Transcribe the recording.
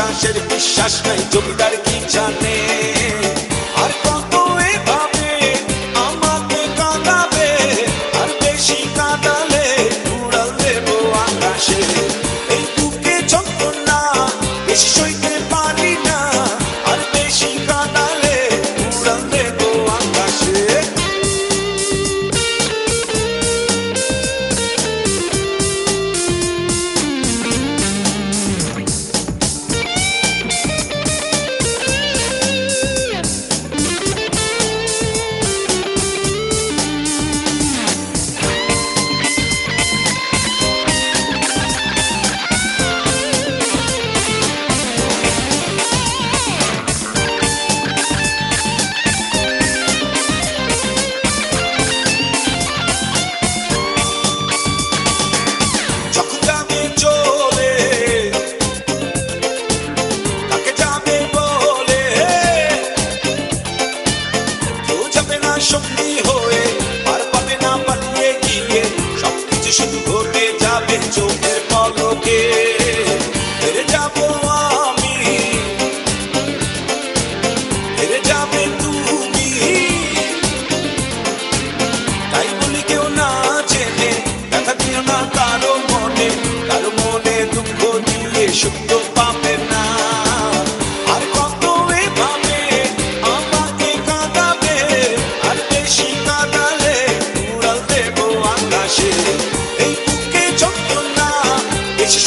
বিশ্বাসের বিশ্বাস নাই জমিদার কি জানে? সঙ্গী হয়ে আর পাবে না পালিয়ে গিয়ে সবকিছু শুধু ঘটে যাবে চোখে।